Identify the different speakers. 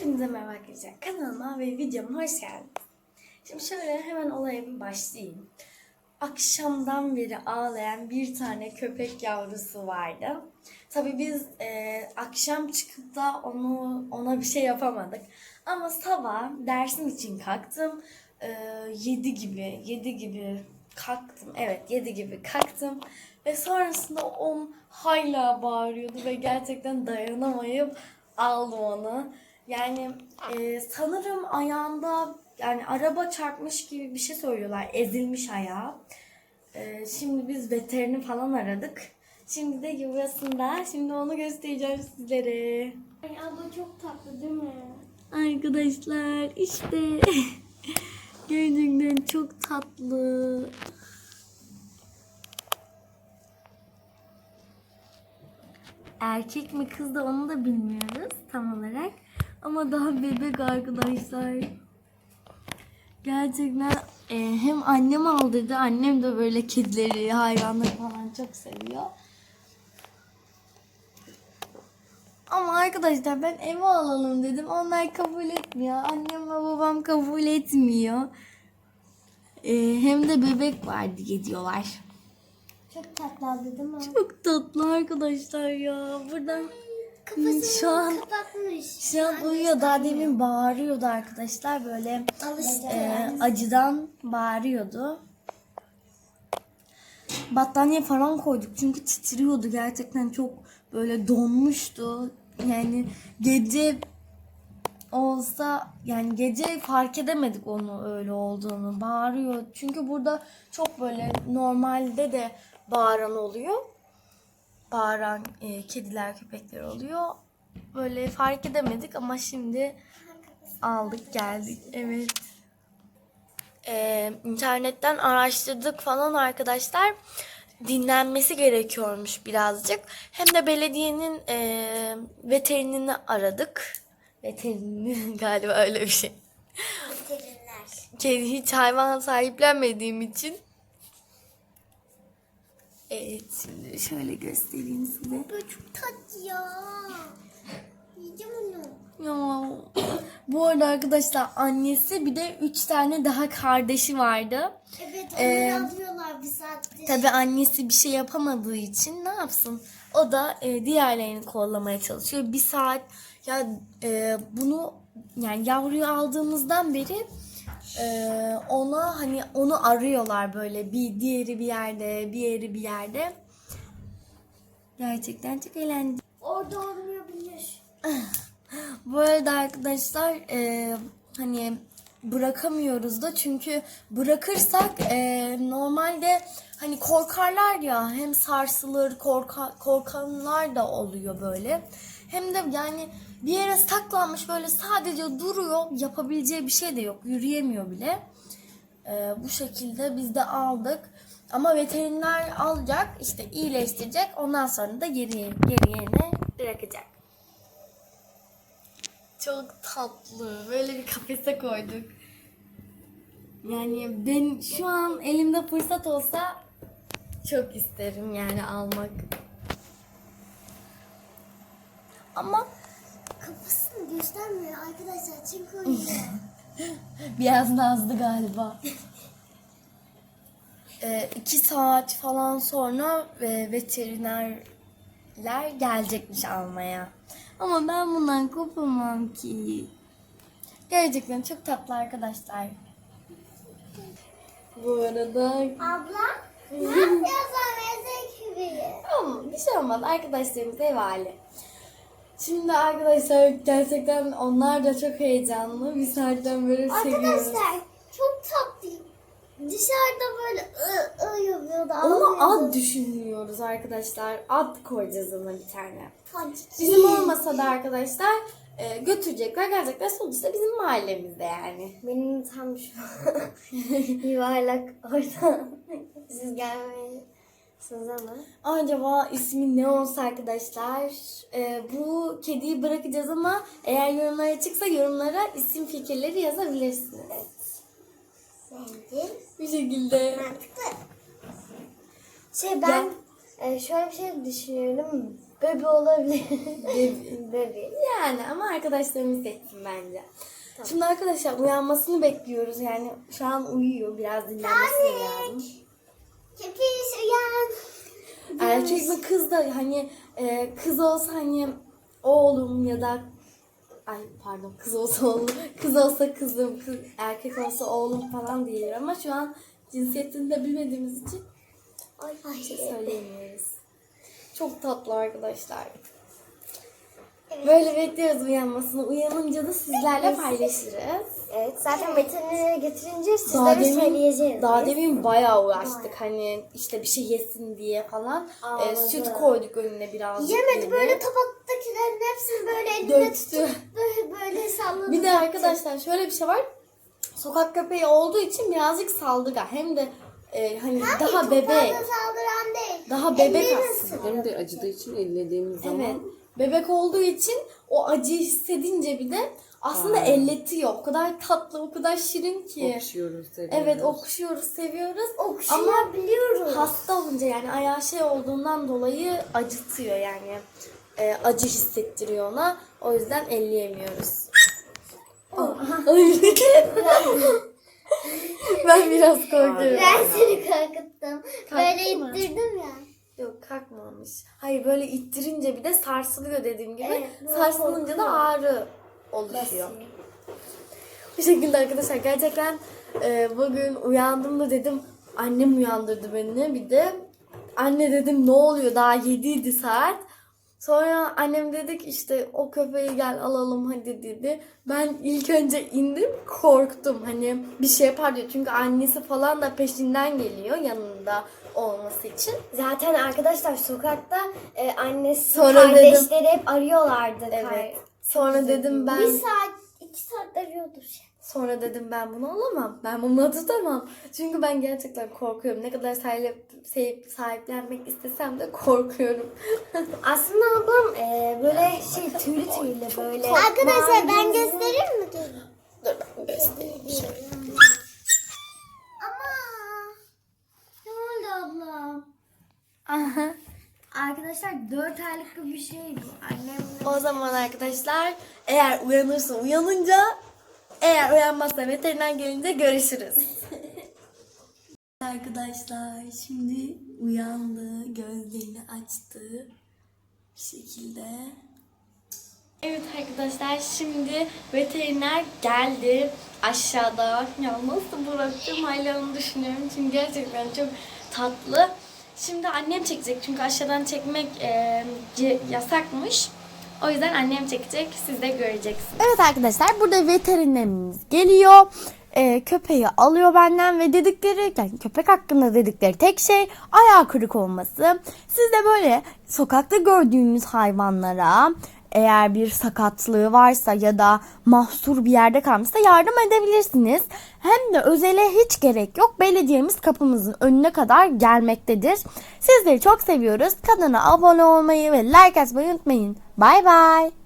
Speaker 1: Hepinize merhaba arkadaşlar. Kanalıma ve videoma hoş geldiniz. Şimdi şöyle hemen olaya bir başlayayım. Akşamdan beri ağlayan bir tane köpek yavrusu vardı. Tabii biz e, akşam çıkıp da onu ona bir şey yapamadık. Ama sabah dersim için kalktım. E, 7 gibi, 7 gibi kalktım. Evet 7 gibi kalktım. Ve sonrasında o hala bağırıyordu ve gerçekten dayanamayıp aldım onu. Yani e, sanırım ayağında yani araba çarpmış gibi bir şey söylüyorlar. Ezilmiş ayağı. E, şimdi biz veterini falan aradık. Şimdi de yuvasında. Şimdi onu göstereceğim sizlere.
Speaker 2: Ay abla çok tatlı değil mi?
Speaker 1: Arkadaşlar işte gerçekten çok tatlı. Erkek mi kız da onu da bilmiyoruz tam olarak. Ama daha bebek arkadaşlar. Gerçekten e, hem annem aldırdı. Annem de böyle kedileri, hayvanları falan çok seviyor. Ama arkadaşlar ben eve alalım dedim. Onlar kabul etmiyor. Annem ve babam kabul etmiyor. Ee, hem de bebek var diye diyorlar.
Speaker 2: Çok tatlı değil mi?
Speaker 1: Çok tatlı arkadaşlar ya. Buradan
Speaker 2: Kafasını
Speaker 1: şu an
Speaker 2: kapatmış.
Speaker 1: şu an uyuyor. Daha demin bağırıyordu arkadaşlar. Böyle
Speaker 2: Alıştı.
Speaker 1: e, acıdan bağırıyordu. Battaniye falan koyduk çünkü titriyordu gerçekten çok böyle donmuştu. Yani gece olsa yani gece fark edemedik onu öyle olduğunu. Bağırıyor. Çünkü burada çok böyle normalde de bağıran oluyor. Bağıran e, kediler, köpekler oluyor. Böyle fark edemedik ama şimdi aldık geldik. Evet. Ee, internetten araştırdık falan arkadaşlar. Dinlenmesi gerekiyormuş birazcık. Hem de belediyenin e, veterinini aradık. Veterini galiba öyle bir şey.
Speaker 2: Veteriner.
Speaker 1: Kedi hiç hayvan sahiplenmediğim için. Evet şimdi şöyle göstereyim size.
Speaker 2: Böyle çok tatlı ya. Yiyeceğim onu.
Speaker 1: Ya. Bu arada arkadaşlar annesi bir de üç tane daha kardeşi vardı.
Speaker 2: Evet
Speaker 1: Ee,
Speaker 2: onu yapıyorlar bir saattir.
Speaker 1: Tabi annesi bir şey yapamadığı için ne yapsın? O da e, diğerlerini kollamaya çalışıyor. Bir saat ya e, bunu yani yavruyu aldığımızdan beri e, ona hani onu arıyorlar böyle bir diğeri bir yerde, bir yeri bir yerde. Gerçekten çok eğlenceli.
Speaker 2: Orada olmayabilir.
Speaker 1: Bu arada arkadaşlar e, hani bırakamıyoruz da çünkü bırakırsak e, normalde hani korkarlar ya hem sarsılır korka, korkanlar da oluyor böyle. Hem de yani bir yere saklanmış böyle sadece duruyor yapabileceği bir şey de yok yürüyemiyor bile. E, bu şekilde biz de aldık. Ama veteriner alacak işte iyileştirecek ondan sonra da geri, geri yerine bırakacak. Çok tatlı. Böyle bir kafese koyduk. Yani ben şu an elimde fırsat olsa çok isterim yani almak. Ama
Speaker 2: Kafasını göstermiyor arkadaşlar çünkü uyuyor.
Speaker 1: biraz nazlı galiba. Ee, iki saat falan sonra e, veterinerler gelecekmiş almaya. Ama ben bundan kopamam ki. Gerçekten çok tatlı arkadaşlar. Bu arada
Speaker 2: Abla ne yapıyorsun Ezek gibi?
Speaker 1: Tamam, bir şey olmaz. Arkadaşlarımız ev hali. Şimdi arkadaşlar gerçekten onlar da çok heyecanlı. Bir saatten beri seviyoruz.
Speaker 2: Arkadaşlar çok tatlı. Dışarıda böyle ı ı yapıyordu.
Speaker 1: Ona ad düşünüyoruz arkadaşlar. Ad koyacağız ona bir tane.
Speaker 2: Hadi.
Speaker 1: Bizim olmasa da arkadaşlar e, götürecekler gelecekler. Sonuçta bizim mahallemizde yani.
Speaker 2: Benim tam şu yuvarlak orada. Siz gelmeyinsiniz ama.
Speaker 1: Acaba ismi ne olsa arkadaşlar? E, bu kediyi bırakacağız ama eğer yorumlara çıksa yorumlara isim fikirleri yazabilirsiniz.
Speaker 2: Bence
Speaker 1: Bir şekilde.
Speaker 2: mantıklı. Şey ben e, şöyle bir şey düşünüyorum. Bebe olabilir. Bebe.
Speaker 1: Yani ama arkadaşlarımız seçsin bence. Şimdi arkadaşlar uyanmasını bekliyoruz. Yani şu an uyuyor. Biraz dinlenmesi lazım.
Speaker 2: Uyan.
Speaker 1: Erkek mi kız da hani e, kız olsa hani oğlum ya da ay pardon kız olsa oğlum, kız olsa kızım, kız, erkek olsa oğlum falan diyelim ama şu an cinsiyetini de bilmediğimiz için
Speaker 2: Ay, ay.
Speaker 1: şey söyleyemiyoruz. Çok tatlı arkadaşlar. Böyle bekliyoruz uyanmasını. Uyanınca da sizlerle paylaşırız.
Speaker 2: Evet zaten veterinere getirince
Speaker 1: Daha
Speaker 2: sizlere
Speaker 1: demin,
Speaker 2: söyleyeceğiz.
Speaker 1: daha demin bayağı uğraştık. Hani işte bir şey yesin diye falan. E,
Speaker 2: Anladım.
Speaker 1: süt koyduk önüne birazcık.
Speaker 2: Yemedi böyle tabaktakilerin hepsini böyle elinde
Speaker 1: Döktü.
Speaker 2: tutup böyle, böyle salladı.
Speaker 1: Bir de arkadaşlar şöyle bir şey var. Sokak köpeği olduğu için birazcık saldırgan. Hem de e, hani daha bebek.
Speaker 2: Saldıran değil.
Speaker 1: Daha bebek aslında.
Speaker 3: Hem de acıdığı için ellediğimiz zaman
Speaker 1: Evet. Bebek olduğu için o acıyı hissedince bir de aslında elletiyor. O kadar tatlı, o kadar şirin ki.
Speaker 3: okşuyoruz, seviyoruz.
Speaker 1: Evet okşuyoruz, seviyoruz. Ama
Speaker 2: Okşayabiliyoruz.
Speaker 1: hasta olunca yani ayağı şey olduğundan dolayı acıtıyor yani. E, acı hissettiriyor ona. O yüzden elleyemiyoruz. Ay. ben biraz korkuyorum.
Speaker 2: Ben seni korkuttum. Böyle
Speaker 1: mı?
Speaker 2: ittirdim ya.
Speaker 1: Yok kalkmamış. Hayır böyle ittirince bir de sarsılıyor dediğim gibi.
Speaker 2: Evet, böyle
Speaker 1: Sarsılınca da
Speaker 2: korkuyor.
Speaker 1: ağrı oluşuyor. Bu şekilde arkadaşlar gerçekten e, bugün uyandım da dedim annem uyandırdı beni bir de anne dedim ne oluyor daha 7'ydi saat. Sonra annem dedik işte o köpeği gel alalım hadi dedi. Ben ilk önce indim korktum hani bir şey yapar diyor. Çünkü annesi falan da peşinden geliyor yanında olması için.
Speaker 2: Zaten arkadaşlar sokakta e, annesi
Speaker 1: Sonra
Speaker 2: kardeşleri hep arıyorlardı.
Speaker 1: Evet. Sonra dedim ben
Speaker 2: Bir saat, iki saat arıyordur.
Speaker 1: Sonra dedim ben bunu alamam. Ben bunu tutamam. Çünkü ben gerçekten korkuyorum. Ne kadar sahip, sahip, sahiplenmek istesem de korkuyorum.
Speaker 2: Aslında ablam e, böyle şey tüylü tüylü böyle.
Speaker 1: Arkadaşlar,
Speaker 2: ben göstereyim mi?
Speaker 1: Dur ben göstereyim.
Speaker 2: Ama ne oldu abla?
Speaker 1: Aha.
Speaker 2: Arkadaşlar 4 aylık bir şey bu. Annem
Speaker 1: O zaman arkadaşlar eğer uyanırsa uyanınca eğer uyanmazsa veteriner gelince görüşürüz. arkadaşlar şimdi uyandı, gözlerini açtı bir şekilde. Evet arkadaşlar şimdi veteriner geldi aşağıda. Ya nasıl bırakacağım hala onu düşünüyorum çünkü gerçekten çok tatlı. Şimdi annem çekecek çünkü aşağıdan çekmek e, yasakmış. O yüzden annem çekecek siz de göreceksiniz. Evet arkadaşlar burada veterinerimiz geliyor. E, köpeği alıyor benden ve dedikleri yani köpek hakkında dedikleri tek şey ayağı kırık olması. Siz de böyle sokakta gördüğünüz hayvanlara eğer bir sakatlığı varsa ya da mahsur bir yerde kalmışsa yardım edebilirsiniz. Hem de özele hiç gerek yok. Belediyemiz kapımızın önüne kadar gelmektedir. Sizleri çok seviyoruz. Kanala abone olmayı ve like atmayı unutmayın. Bay bay.